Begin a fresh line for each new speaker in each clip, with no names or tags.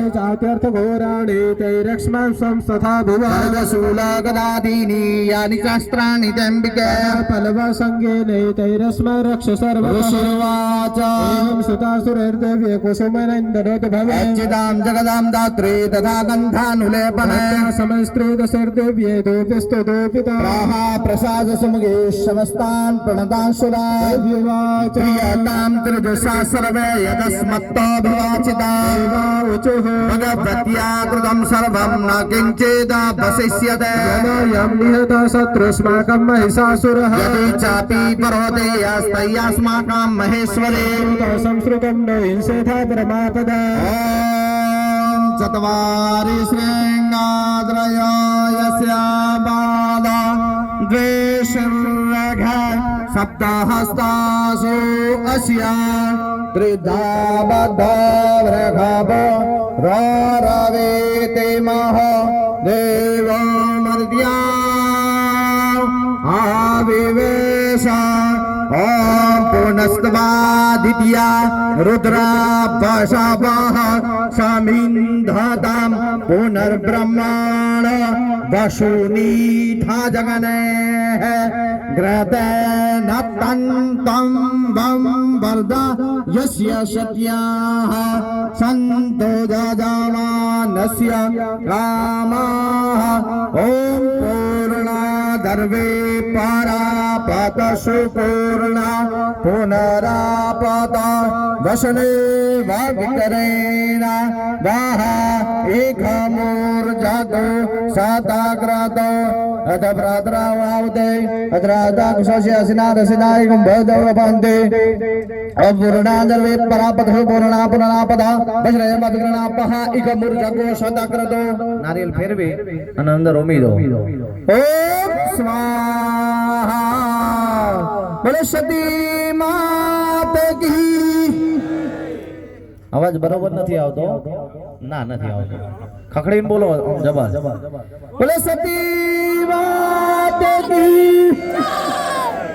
यानि चात्यर्थ घोराणि तैरक्ष्मं संस्तथा भुवः।
शूलगदादीनि यानि शास्त्राणि चम्बिके
पलवसङ्गेन तैरस्म रक्ष एवं सुतासुरैर्देव्ये कुसुमनन्दनोत
जगदां दात्री तथा गन्धानुलेपने।
समस्त्रेदशर्देव्ये दोपिस्तुतोपिता
प्राह प्रसाद सुमुगे समस्तान् प्रणदांशुरा
विवाच
प्रियतां त्रिदशा सर्वे यदस्मत्तो
उचुः
भगवत्या कृतं सर्वं न किञ्चिदवशिष्यते
यं निहत शत्रुस्माकं महिषासुरः।
यदि चापि पर्वते यास्तय्यास्माकं महेश्वरे।
संस्कृतं न हिंसेथा परमापदा।
ॐ चत्वारि शृङ्गाद्रय बाला। द्वे सप्तहस्तासु अस्या त्रिधा आविवेश ॐ पुनस्तवादित्या रुद्रा वशवः समिन्धतां पुनर्ब्रह्माण वशुनीथा जगने ग्रतेन तन्तं वं ॐ સર્વે પારાપત સુપૂર્ણા પુનરાપતા વસને વાગ્રેણા વાહા એક મૂર્જાતો સાતાગ્રત અથ ભ્રાતરાવાવતે અધ્રાતાક્ષસ્ય અસિના રસિનાય ભદવ પાંતે અપૂર્ણાદર્વે પરાપત સુપૂર્ણા પુનરાપદા વસને મદગ્રણાપહ એક મૂર્જાકો સાતાગ્રતો નારિયેલ ફેરવી અને અંદર ઉમી દો ઓ સતી માત કી। અવાજ બરોબર નથી આવતો? ના, નથી આવતો. ખખડીને બોલો જબર બોલે સતી માત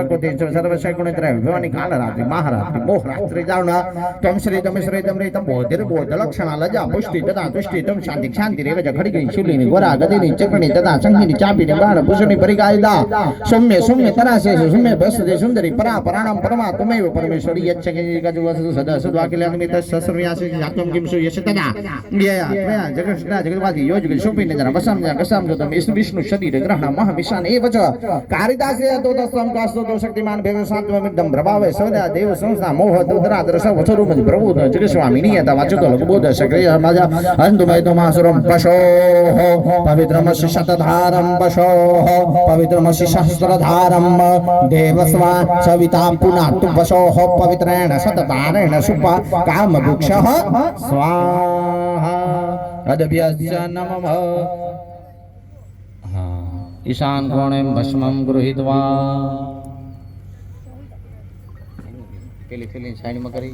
प्रकृती सर्वशैगुणित्र विभावानी कालरात्री महारात्री, मोहरात्री जावणा त्वं श्रीतम श्रीतम रेतम बोधिर्बोधलक्षणा लजा पुष्टि तदा तुष्टि त्वं शान्ति, शान्तिरेव च खड्गे शूलिनि वरा गदिनि चक्रिणि तदा शङ्खिनि चापिनि बाणभूषणि परिगायिदा सौम्य सौम्य तराशेषु सुम्य भस्ते सुन्दरि परा पराणां परमा त्वमेव परमेश्वरि। यच्च गजवसु सदा सद्वाकिलानिमित्तस्य सर्वयासि जातं किं सु यस्य तदा यया त्वया जगष्टा जगद्वासि योजगि शोपिनि जना वसामि कसामि तम विष्णु शरीर, ग्रहण महमिशान एव च। कारिदासे तोदस्तं कास्तो વસમ કસમ જો તમ વિષ્ણુ વિષ્ણુ શરીર ગ્રહણ મહા વિશાન એ વચ કારિદાસ તો તસ્તમ કાસ્તો તો શક્તિમાન ભેગ સાત્વ મિદમ પ્રભાવે સૌદા દેવ સંસ્થા મોહ દુદરા દરસ વચરુ મજ પ્રભુ જગ સ્વામી નિયતા વાચતો લઘુ બોધ સક્રિય મજા અંતુમય તો માસુરમ પશો પવિત્રમસि શતધારમ પશો પવિત્રમસि સહસ્રધારમ દેવસ્વા સવિતા પુનાતુ પશો પવિત્રેણ શતધારેણ સુપ કામ વૃક્ષ સ્વાહા અદભ્યસ્ય નમઃ હા ઈશાન કોણે ભસ્મમ ગૃહીત્વા પેલી ફિલિંગ સાઈડમાં કરી